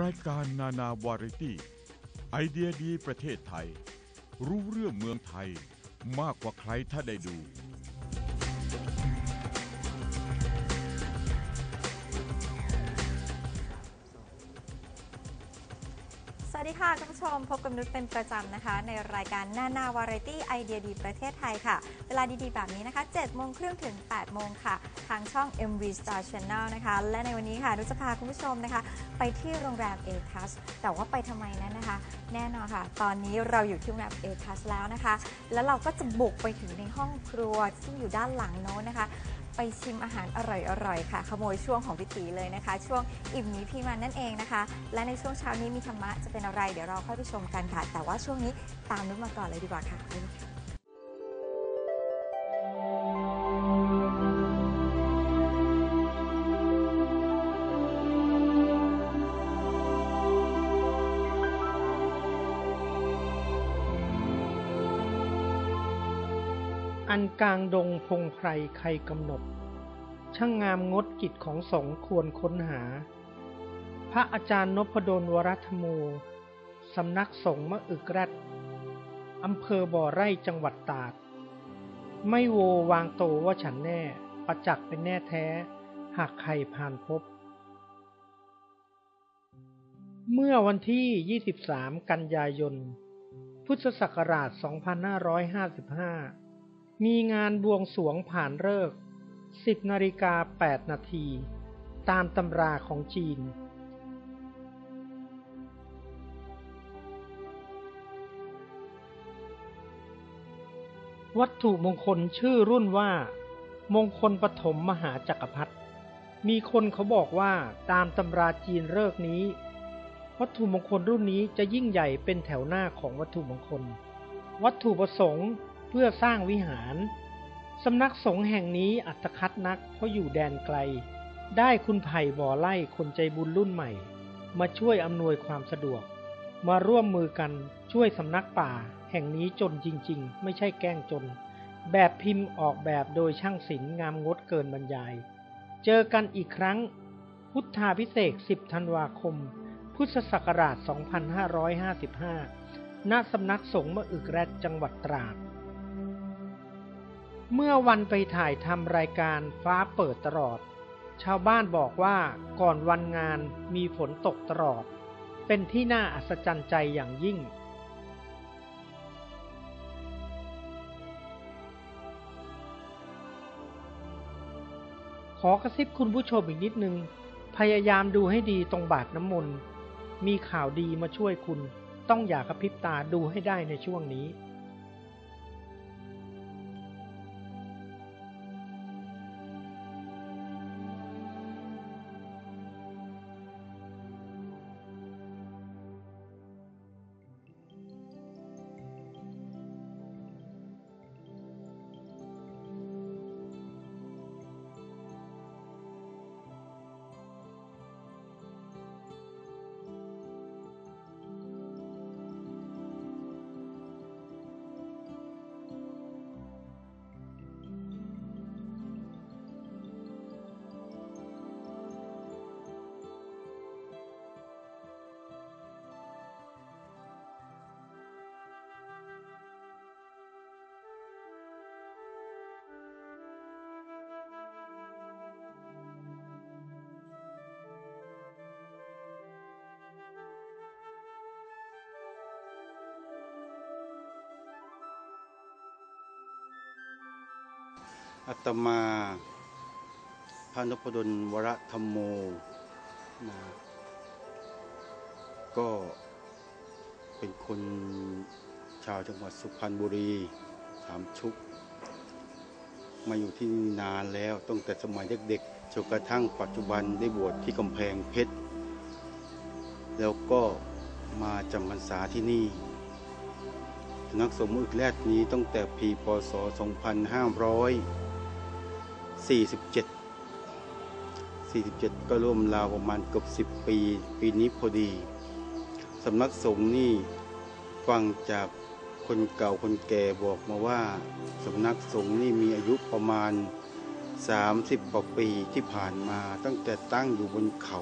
รายการนานาวาไรตี้ ไอเดียดีประเทศไทย รู้เรื่องเมืองไทยมากกว่าใครถ้าได้ดู วัสดีค่ะคุณผู้ชมพบกับนุชเป็นประจำนะคะ ในรายการหน้าหน้าวาไรตี้ไอเดียดีประเทศไทยค่ะ เวลาดีๆ แบบนี้นะคะ7โมงครึ่งถึง 8 โมงค่ะ ทางช่อง MV Star Channel นะคะ และในวันนี้ค่ะนุชจะพาคุณผู้ชมนะคะ ไปที่โรงแรม a t u s แต่ว่าไปทำไมนั้นนะคะ แน่นอนค่ะ ตอนนี้เราอยู่ที่โรงแรม a t u s แล้วนะคะ แล้วเราก็จะบุกไปถึงในห้องครัวซึ่งอยู่ด้านหลังโน้นนะคะ ไปชิมอาหารอร่อยๆค่ะ ขโมยช่วงของพิตีเลยนะคะ ช่วงอิ่มนี้พี่มันนั่นเองนะคะ และในช่วงเช้านี้มีธรรมะจะเป็นอะไร เดี๋ยวเราค่อยไปชมกันค่ะ แต่ว่าช่วงนี้ตามนุชมาก่อนเลยดีกว่าค่ะ อันกลางดงพงไพรใครกำหนด ช่างงามงดกิจของสงควรค้นหา พระอาจารย์นพดลวรัธโมสำนักสงฆ์มะอึกแรดอำเภอบ่อไร่จังหวัดตาดไม่โววางโตว่าฉันแน่ ประจักษ์เป็นแน่แท้ หากใครผ่านพบ เมื่อวันที่ 23 กันยายน พุทธศักราช 2555 มีงานบวงสวงผ่านเลิก 10นาฬิกา8นาที ตามตำราของจีน วัตถุมงคลชื่อรุ่นว่า มงคลปฐมมหาจักรพรรดิ มีคนเขาบอกว่าตามตำราจีนเลิกนี้ วัตถุมงคลรุ่นนี้จะยิ่งใหญ่เป็นแถวหน้าของวัตถุมงคล วัตถุประสงค์ เพื่อสร้างวิหาร สำนักสงฆ์แห่งนี้อัตคัดนักเพราะอยู่แดนไกล ได้คุณไผ่บ่อไล่คนใจบุญรุ่นใหม่ มาช่วยอำนวยความสะดวก มาร่วมมือกันช่วยสำนักป่า แห่งนี้จนจริง ๆ ไม่ใช่แกล้งจน แบบพิมพ์ออกแบบโดยช่างศิลป์งามงดเกินบรรยาย เจอกันอีกครั้ง พุทธาพิเศษ10ธันวาคม พุทธศักราช 2555ณสำนักสงฆ์มะอึกแรดจังหวัดตราด เมื่อวันไปถ่ายทำรายการฟ้าเปิดตลอด ชาวบ้านบอกว่าก่อนวันงานมีฝนตกตลอด เป็นที่น่าอัศจรรย์ใจอย่างยิ่ง ขอกระซิบคุณผู้ชมอีกนิดนึง พยายามดูให้ดีตรงบาทน้ำมนต์ มีข่าวดีมาช่วยคุณ ต้องอย่ากระพริบตาดูให้ได้ในช่วงนี้ อัตมาพระนพดลวรธรรมโมนะก็เป็นคนชาวจังหวัดสุพรรณบุรีสามชุก มาอยู่ที่นี่นานแล้วตั้งแต่สมัยเด็กๆจนกระทั่งปัจจุบันได้บวชที่กำแพงเพชร แล้วก็มาจำพรรษาที่นี่นักสงฆ์อึกแรดนี้ตั้งแต่ปีพศ 2547 47 47 ก็ร่วมราวประมาณเกือบ10 ปี ปีนี้พอดีสำนักสงฆ์นี่ฟังจากคนเก่าคนแก่บอกมาว่าสำนักสงฆ์นี่มีอายุประมาณ 30กว่าปีที่ผ่านมาตั้งแต่ตั้งอยู่บนเขา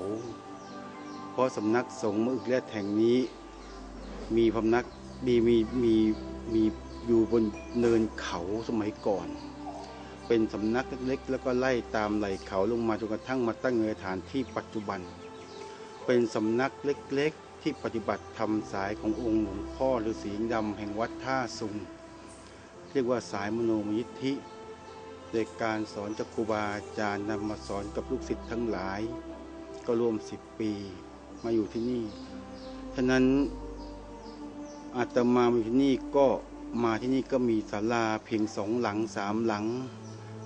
เพราะสำนักสงฆ์มะอึกแรดแห่งนี้ มีพำนักมีมีมีมีอยู่บนเนินเขาสมัยก่อน เป็นสำนักเล็กๆแล้วก็ไล่ตามไหล่เขาลงมาจนกระทั่งมาตั้งในสถานที่ปัจจุบัน เป็นสำนักเล็กๆ ที่ปฏิบัติธรรมสายขององค์หลวงพ่อฤาษีดำแห่งวัดท่าสุงเรียกว่าสายมโนมยิทธิโดยการสอนจากครูบาอาจารย์นำมาสอนกับลูกศิษย์ทั้งหลาย ก็รวมสิบปีมาอยู่ที่นี่ฉะนั้นอาตมามาอยู่ที่นี่ก็มาที่นี่ก็มีศาลาเพียงสองหลังสามหลัง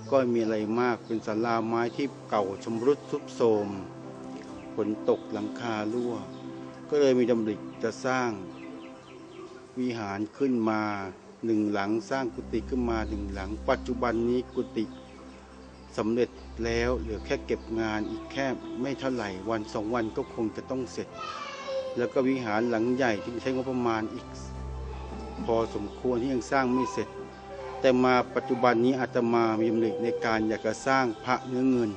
ก็ม่มีอะไรมากเป็นศาลาไม้ที่เก่าชำรุดทรุดโทรมฝนตกหลังคารั่ว ก็เลยมีดำริจะสร้างวิหารขึ้นมาหนึ่งหลังสร้างกุฏิขึ้นมาหนึ่งหลัง ปัจจุบันนี้กุฏิสำเร็จแล้วเหลือแค่เก็บงานอีกแค่ไม่เท่าไหร่วันสองวันก็คงจะต้องเสร็จ แล้วก็วิหารหลังใหญ่ที่ใช้งบประมาณอีก พอสมควรที่ยังสร้างไม่เสร็จ แต่มาปัจจุบันนี้อาตมามีดำริในการอยากจะสร้างพระเนื้อเงิน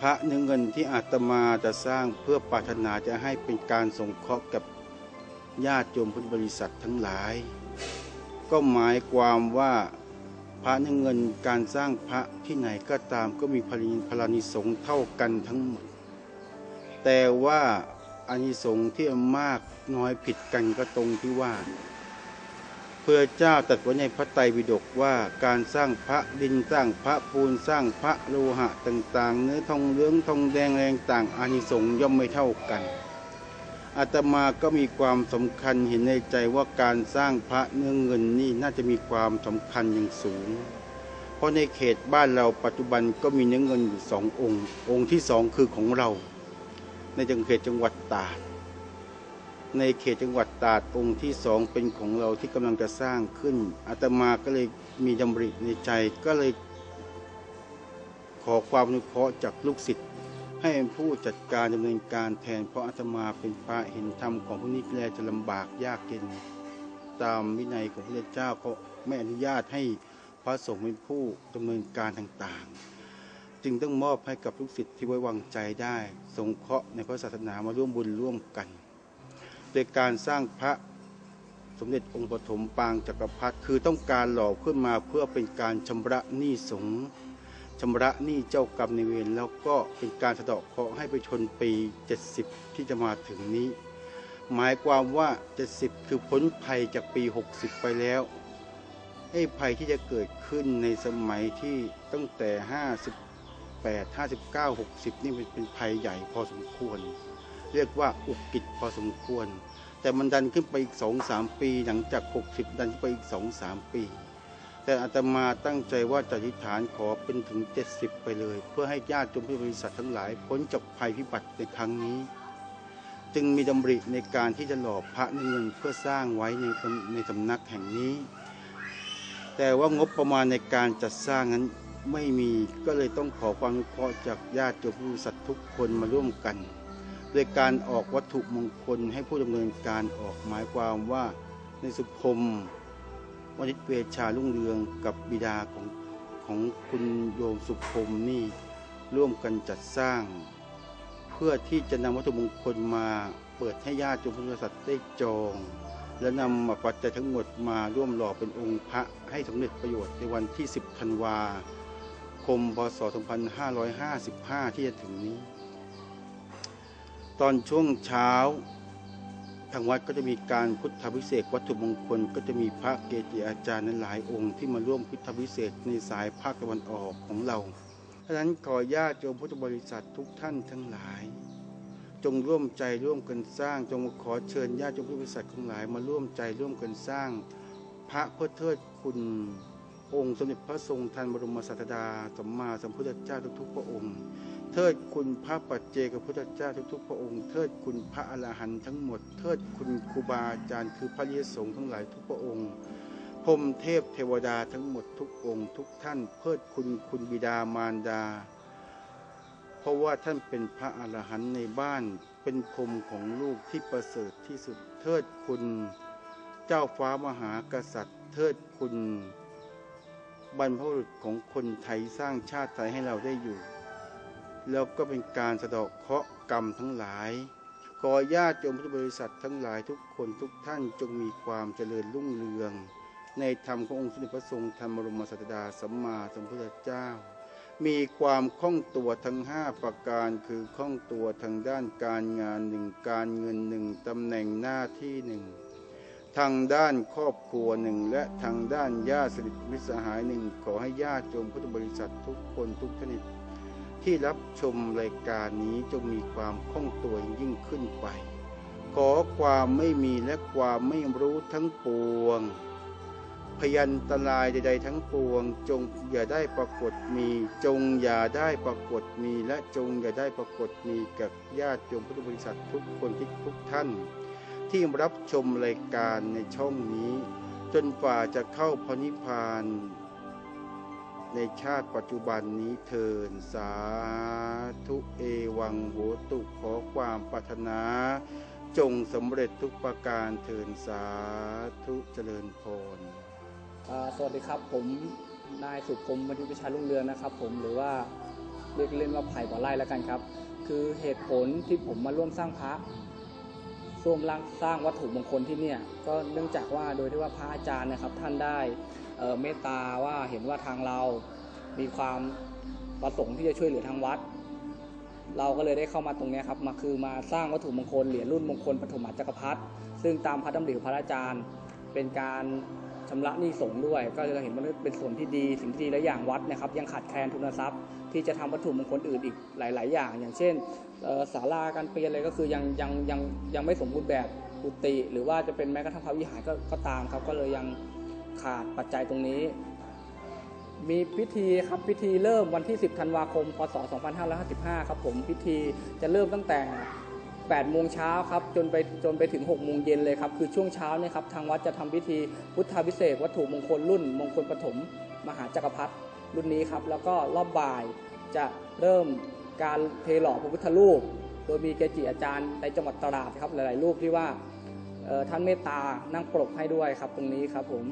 พระเนื้อเงินที่อาตมาจะสร้างเพื่อปรารถนาจะให้เป็นการสงเคราะห์กับญาติโยมพุทธบริษัททั้งหลาย ก็หมายความว่าพระเนื้อเงินการสร้างพระที่ไหนก็ตามก็มีพลินพลานิสงเท่ากันทั้งหมด แต่ว่าอานิสงส์ที่มากน้อยผิดกันก็ตรงที่ว่า พื่อเจ้าตัดไว้ในพระไตรปิฎกว่าการสร้างพระดินสร้างพระปูนสร้างพระโลหะต่างๆ เนื้อทองเหลืองทองแดงแรงต่างอานิสงส์ย่อมไม่เท่ากันอาตมาก็มีความสำคัญเห็นในใจว่าการสร้างพระเนื้อเงินนี่น่าจะมีความสำคัญอย่างสูง เพราะในเขตบ้านเราปัจจุบันก็มีเนื้อเงินอยู่สององค์ องค์ที่สองคือของเรา ในจังเขตจังหวัดตาด ในเขตจังหวัดตราดองค์ที่สองเป็นของเราที่กำลังจะสร้างขึ้นอาตมาก็เลยมีดำริในใจก็เลย ขอความอนุเคราะห์จากลูกศิษย์ให้เป็นผู้จัดการดำเนินการแทนเพราะอาตมาเป็นพระเห็นธรรมของผู้นี้แลจะลำบากยากเย็นตามวินัยของพระเจ้าก็ไม่อนุญาตให้พระสงฆ์เป็นผู้ดำเนินการต่างๆ จึงต้องมอบให้กับลูกศิษย์ที่ไว้วางใจได้ สงเคราะห์ในพระศาสนามาร่วมบุญร่วมกัน ดยการสร้างพระสมเด็จองค์ปฐมปางจักรพรรดิคือต้องการหล่อขึ้นมาเพื่อเป็นการชำระหนี้สงฆ์ชำระหนี้เจ้ากรรมในเวรแล้วก็เป็นการสะเดาะเคราะห์ให้ไปชนปี 70 ที่จะมาถึงนี้ หมายความว่า 70 คือพ้นภัยจากปี 60 ไปแล้วไอ้ภัยที่จะเกิดขึ้นในสมัยที่ตั้งแต่ 58 59 60 นี่เป็นเป็นภัยใหญ่พอสมควร เรียกว่าอุกกิจพอสมควร แต่มันดันขึ้นไปอีก2-3ปี หลังจาก 60 ดันขึ้นไปอีก2-3ปี แต่อาตมาตั้งใจว่าจะอธิษฐานขอเป็นถึง 70 ไปเลย เพื่อให้ญาติโยมพุทธบริษัททั้งหลายพ้นจากภัยพิบัติในครั้งนี้ จึงมีดำริในการที่จะหล่อพระเงินเพื่อสร้างไว้ในตำในสำนักแห่งนี้ แต่ว่างบประมาณในการจัดสร้างนั้นไม่มีก็เลยต้องขอความอนุเคราะห์จากญาติโยมพุทธบริษัททุกคนมาร่วมกัน ดยการออกวัตถุมงคลให้ผู้ดำเนินการออกหมายความว่าในสุพรมวณิชเวชชาลุ่งเรืองกับบิดาของของคุณโยมสุพรมนี่ร่วมกันจัดสร้าง เพื่อที่จะนำวัตถุมงคลมาเปิดให้ญาติโยมพุทธบริษัทได้จอง และนำปัจจัยทั้งหมดมาร่วมหล่อเป็นองค์พระให้สำเร็จประโยชน์ในวันที่ 10 ธันวาคม พศ 2555 ที่จะถึงนี้ ตอนช่วงเช้า ทางวัดก็จะมีการพุทธวิเศษวัตถุมงคล ก็จะมีพระเกจิอาจารย์นั้นหลายองค์ที่มาร่วมพุทธวิเศษในสายภาคตะวันออกของเราเพราะฉะนั้นขอญาติโยมพุทธบริษัททุกท่านทั้งหลาย จงร่วมใจร่วมกันสร้าง จงขอเชิญญาติโยมพุทธบริษัททั้งหลาย มาร่วมใจร่วมกันสร้าง พระเพื่อเทิดคุณองค์สมเด็จพระทรงทันบรมศาสดาสัมมาสัมพุทธเจ้าทุกๆพระองค์ เทิดคุณพระปัจเจกพุทธเจ้าทุกๆ พระองค์ เทิดคุณพระอรหันต์ทั้งหมด เทิดคุณครูบาอาจารย์คือพระเยสงฆ์ทั้งหลายทุกพระองค์พรมเทพเทวดาทั้งหมดทุกองค์ทุกท่าน เพิดคุณคุณบิดามารดา เพราะว่าท่านเป็นพระอรหันต์ในบ้านเป็นพรมของลูกที่ประเสริฐที่สุด เทิดคุณเจ้าฟ้ามหากษัตริย์ เทิดคุณบรรพบุรุษของคนไทยสร้างชาติไทยให้เราได้อยู่ แล้วก็เป็นการสะเดาะเคราะห์กรรมทั้งหลาย ขอญาติโยมพุทธบริษัททั้งหลายทุกคนทุกท่านจงมีความเจริญรุ่งเรือง ในธรรมขององค์สมเด็จพระทรงธรรมบรมศาสดาสัมมาสัมพุทธเจ้า มีความคล่องตัวทั้งห้าประการคือคล่องตัวทางด้านการงานหนึ่งการเงินหนึ่งตำแหน่งหน้าที่หนึ่งทางด้านครอบครัวหนึ่งและทางด้านญาติสนิทมิตรสหายหนึ่งขอให้ญาติโยมพุทธบริษัททุกคนทุกท่าน ที่รับชมรายการนี้จงมีความคล่องตัวยิ่งขึ้นไป ขอความไม่มีและความไม่รู้ทั้งปวง พยันตรายใด ๆ ทั้งปวง จงอย่าได้ปรากฏมี จงอย่าได้ปรากฏมี และจงอย่าได้ปรากฏมีกับญาติโยมพุทธบริษัททุกคนที่ทุกท่าน ที่รับชมรายการในช่องนี้ จนฝ่าจะเข้าพระนิพพาน ในชาติปัจจุบันนี้เทินสาธุเอวังโหตุขอความปรารถนา จงสำเร็จทุกประการเทินสาธุเจริญพรสวัสดีครับผมนายสุพรมบรรทุประชารุ่งเรืองนะครับ ผมหรือว่าเรียกเล่นว่าไผ่บ่อไร่แล้วกันครับ คือเหตุผลที่ผมมาร่วมสร้างพระร่วมสร้างวัตถุมงคลที่เนี่ยก็เนื่องจากว่าโดยที่ว่าพระอาจารย์นะครับท่านได้ เเมตตาว่าเห็นว่าทางเรามีความประสงค์ที่จะช่วยเหลือทางวัด เราก็เลยได้เข้ามาตรงนี้ครับมาคือมาสร้างวัตถุมงคลเหรียญรุ่นมงคลปฐมจักรพรรดิซึ่งตามพระดำริของพระอาจารย์ เป็นการชำระหนี้สงด้วย ก็จะเห็นว่าเป็นส่วนที่ดีสิ่งที่ดีและอย่างวัดนะครับ ยังขาดแคลนทุนทรัพย์ ที่จะทำวัตถุมงคลอื่นอีกหลาย ๆ อย่าง อย่างเช่นศาลาการเปลี่ยนอะไรก็คือยังยังยังยังไม่สมบูรณ์แบบกุฏิหรือว่าจะเป็นแม้กระทั่งพระวิหารก็ก็ตามครับก็เลยยัง ขาดปัจจัยตรงนี้ มีพิธีครับพิธีเริ่มวันที่ 10 ธันวาคม พศ 2555 ครับผมพิธีจะเริ่มตั้งแต่8โมงเช้าครับจนไปจนไปถึง6โมงเย็นเลยครับ คือช่วงเช้าเนี่ยครับทางวัดจะทำพิธีพุทธาพิเศษ วัตถุมงคลรุ่น มงคลปฐมมหาจักรพรรดิรุ่นนี้ครับ แล้วก็รอบบ่ายจะเริ่มการเทหล่อพระพุทธรูป โดยมีเกจิอาจารย์ในจังหวัดตราดครับหลาย ๆ รูปที่ว่าท่านเมตตานั่งปรกให้ด้วยครับตรงนี้ครับผม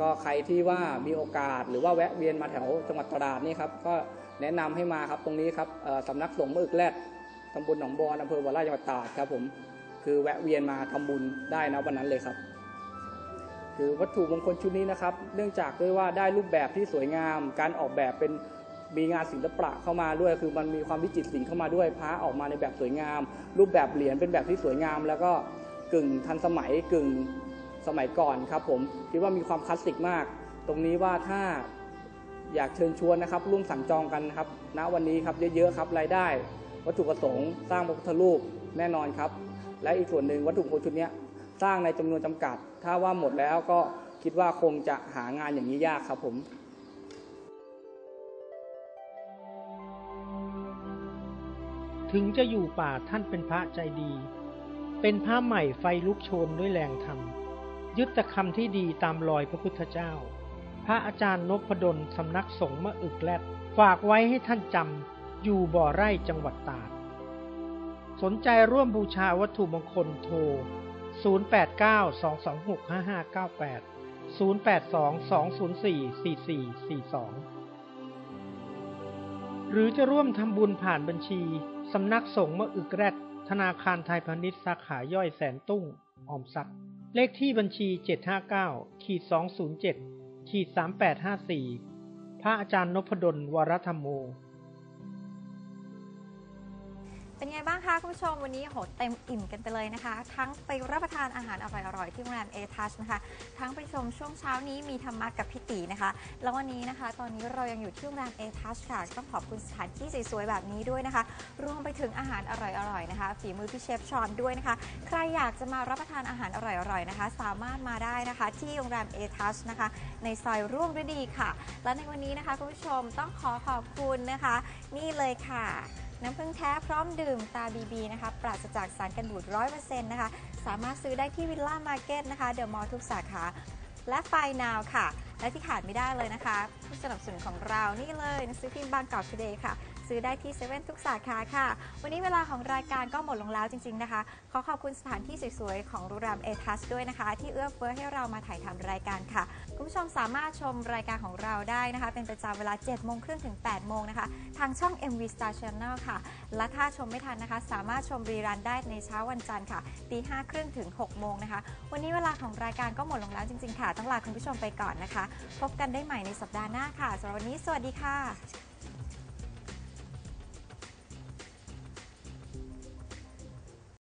ก็ใครที่ว่ามีโอกาสหรือว่าแวะเวียนมาแถวจังหวัดตราดนี่ครับก็แนะนำให้มาครับตรงนี้ครับเอ่อสำนักสงฆ์มะอึกแรดตำบลหนองบอนอำเภอวาราจังหวัดตราดครับผมคือแวะเวียนมาทำบุญได้นะวันนั้นเลยครับ คือวัตถุมงคลชุดนี้นะครับ เนื่องจากด้วยว่าได้รูปแบบที่สวยงาม การออกแบบเป็นมีงานศิลปะเข้ามาด้วย คือมันมีความวิจิตรศิลป์เข้ามาด้วยพระออกมาในแบบสวยงาม รูปแบบเหรียญเป็นแบบที่สวยงาม แล้วก็กึ่งทันสมัยกึ่ง สมัยก่อนครับผมคิดว่ามีความคลาสสิกมาก ตรงนี้ว่าถ้าอยากเชิญชวนนะครับร่วมสั่งจองกันนะครับณวันนี้ครับเยอะๆครับรายได้ วัตถุประสงค์ สร้างพระพุทธรูปแน่นอนครับ และอีกส่วนหนึ่งวัตถุมงคลชุดนี้สร้างในจำนวนจำกัด ถ้าว่าหมดแล้วก็คิดว่าคงจะหางานอย่างนี้ยากครับผมถึงจะอยู่ป่าท่านเป็นพระใจดี เป็นพระใหม่ไฟลุกโชนด้วยแรงธรรม ยึดแต่คำที่ดีตามรอยพระพุทธเจ้า พระอาจารย์นพดลสำนักสงฆ์มะอึกแลดฝากไว้ให้ท่านจำอยู่บ่อไร่จังหวัดตราดสนใจร่วมบูชาวัตถุมงคลโทร 0892265598 082-204-4442 หรือจะร่วมทำบุญผ่านบัญชี สำนักสงฆ์มะอึกแรด ธนาคารไทยพาณิชย์สาขาย่อยแสนตุ้ง ออมทรัพย์ เลขที่บัญชี 759ขีด207ขีด3854 พระอาจารย์นพดลวรธรรมโม เป็นไงบ้างคะคุณผู้ชมวันนี้โหเต็มอิ่มกันไปเลยนะคะ ทั้งไปรับประทานอาหารอร่อยๆที่โรงแรมเอทัชนะคะ ทั้งไปชมช่วงเช้านี้มีธรรมะกับพี่ตีนะคะ แล้ววันนี้นะคะ ตอนนี้เรายังอยู่ที่โรงแรมเอทัชค่ะต้องขอบคุณสถานที่สวยๆแบบนี้ด้วยนะคะ รวมไปถึงอาหารอร่อยๆนะคะ ฝีมือพี่เชฟชอนด้วยนะคะ ใครอยากจะมารับประทานอาหารอร่อยๆนะคะ สามารถมาได้นะคะ ที่โรงแรมเอทัชนะคะ ในซอยร่วมฤดีค่ะ และในวันนี้นะคะคุณผู้ชมต้องขอขอบคุณนะคะ นี่เลยค่ะ น้ำผึ้งแท้พร้อมดื่มตาบีบีนะคะ ปราศจากสารกันบูดร้อยเปอร์เซ็นต์นะคะ สามารถซื้อได้ที่วิลล่ามาร์เก็ตนะคะ เดอะมอลล์ทุกสาขา และไฟนาวค่ะ และที่ขาดไม่ได้เลยนะคะ ผู้สนับสนุนของเรานี่เลยหนังสือพิมพ์บางกอกทูเดย์ค่ะ ซื้อได้ที่เซเว่นทุกสาขาค่ะ วันนี้เวลาของรายการก็หมดลงแล้วจริง ๆนะคะ ขอขอบคุณสถานที่สวยๆ ของรงแรมเอทัสด้วยนะคะ ที่เอื้อเฟื้อให้เรามาถ่ายทำรายการค่ะ คุณผู้ชมสามารถชมรายการของเราได้นะคะ เป็นประจำเวลา7โมงครึ่งถึง8โมงนะคะ ทางช่อง MV Star Channel ค่ะ และถ้าชมไม่ทันนะคะ สามารถชมรีรันได้ในเช้าวันจันทร์ค่ะตีห้าครึ่งถึง6โมงนะคะ วันนี้เวลาของรายการก็หมดลงแล้วจริงๆค่ะ ต้องลาคุณผู้ชมไปก่อนนะคะ พบกันได้ใหม่ในสัปดาห์หน้าค่ะสำหรับวันนี้สวัสดีค่ะ